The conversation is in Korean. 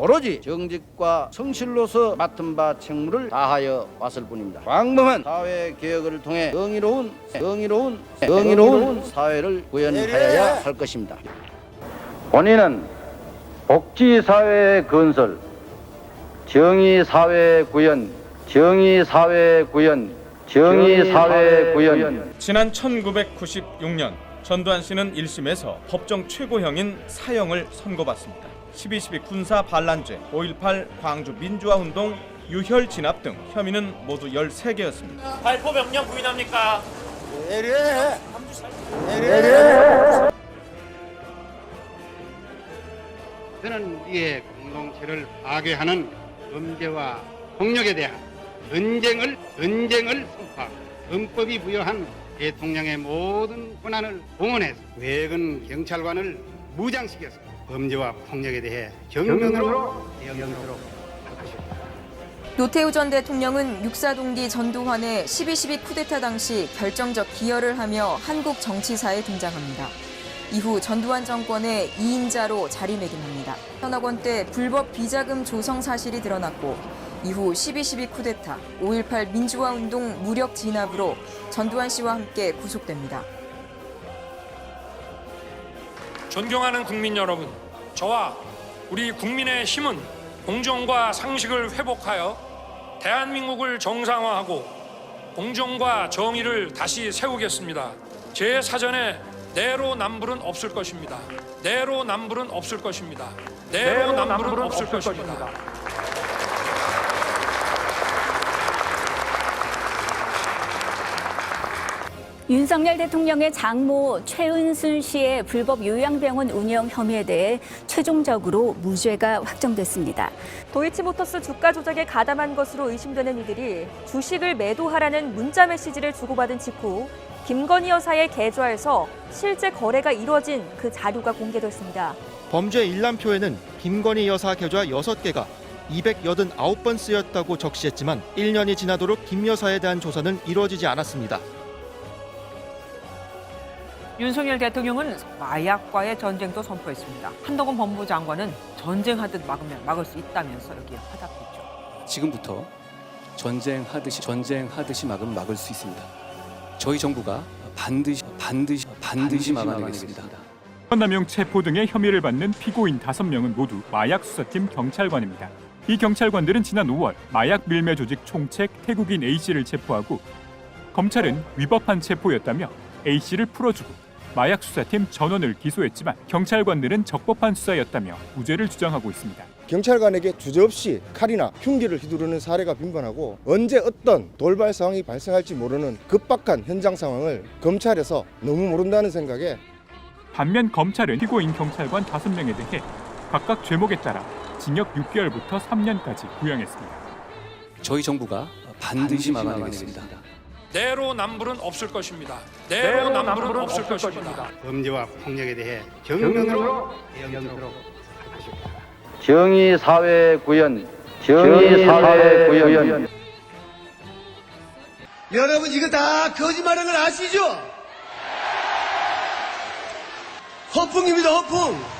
오로지 정직과 성실로서 맡은 바 책무를 다하여 왔을 뿐입니다. 광범한 사회 개혁을 통해 정의로운 정의로운 정의로운 사회를 구현하여야 할 것입니다. 본인은 복지 사회 건설, 정의 사회 구현, 정의 사회 구현, 정의 사회 구현. 지난 1996년 전두환 씨는 1심에서 법정 최고형인 사형을 선고받습니다. 12.12 군사 반란죄, 5.18 광주 민주화 운동, 유혈 진압 등 혐의는 모두 13개였습니다. 발포 명령 부인합니까? 저는 우리의 공동체를 파괴하는 범죄와 폭력에 대한 전쟁을 전쟁을 선포하고 헌법이 부여한 대통령의 모든 권한을 동원해서 외근 경찰관을 무장시켜서 범죄와 폭력에 대해 정면으로 대응하도록. 노태우 전 대통령은 육사동기 전두환의 12.12 쿠데타 당시 결정적 기여를 하며 한국 정치사에 등장합니다. 이후 전두환 정권의 2인자로 자리매김합니다. 현학 원 때 불법 비자금 조성 사실이 드러났고 이후 12.12 쿠데타, 5.18 민주화 운동 무력 진압으로 전두환 씨와 함께 구속됩니다. 존경하는 국민 여러분, 저와 우리 국민의 힘은 공정과 상식을 회복하여 대한민국을 정상화하고 공정과 정의를 다시 세우겠습니다. 제 사전에 내로남불은 없을 것입니다. 내로남불은 없을 것입니다. 내로남불은 없을 것입니다. 윤석열 대통령의 장모 최은순 씨의 불법 요양병원 운영 혐의에 대해 최종적으로 무죄가 확정됐습니다. 도이치모터스 주가 조작에 가담한 것으로 의심되는 이들이 주식을 매도하라는 문자 메시지를 주고받은 직후 김건희 여사의 계좌에서 실제 거래가 이루어진 그 자료가 공개됐습니다. 범죄 일람표에는 김건희 여사 계좌 6개가 289번 쓰였다고 적시했지만 1년이 지나도록 김 여사에 대한 조사는 이루어지지 않았습니다. 윤석열 대통령은 마약과의 전쟁도 선포했습니다. 한동훈 법무부 장관은 전쟁하듯 막으면 막을 수 있다면서 여기에 화답했죠. 지금부터 전쟁하듯이 전쟁하듯이 막으면 막을 수 있습니다. 저희 정부가 반드시 반드시 반드시 막아내겠습니다. 현남용 체포 등의 혐의를 받는 피고인 5명은 모두 마약 수사팀 경찰관입니다. 이 경찰관들은 지난 5월 마약 밀매 조직 총책 태국인 A씨를 체포하고 검찰은 위법한 체포였다며 A씨를 풀어주고 마약 수사팀 전원을 기소했지만 경찰관들은 적법한 수사였다며 무죄를 주장하고 있습니다. 경찰관에게 주저없이 칼이나 흉기를 휘두르는 사례가 빈번하고 언제 어떤 돌발 상황이 발생할지 모르는 급박한 현장 상황을 검찰에서 너무 모른다는 생각에 반면 검찰은 피고인 경찰관 5명에 대해 각각 죄목에 따라 징역 6개월부터 3년까지 구형했습니다. 저희 정부가 반드시 막아내겠습니다. 내로남불은 없을 것입니다. 내로남불은 없을 것입니다. 범죄와 폭력에 대해 정면으로 대응하도록 할 것입니다. 정의 사회 구현, 정의 사회 구현. 여러분 이거 다 거짓말인 걸 아시죠? 허풍입니다 허풍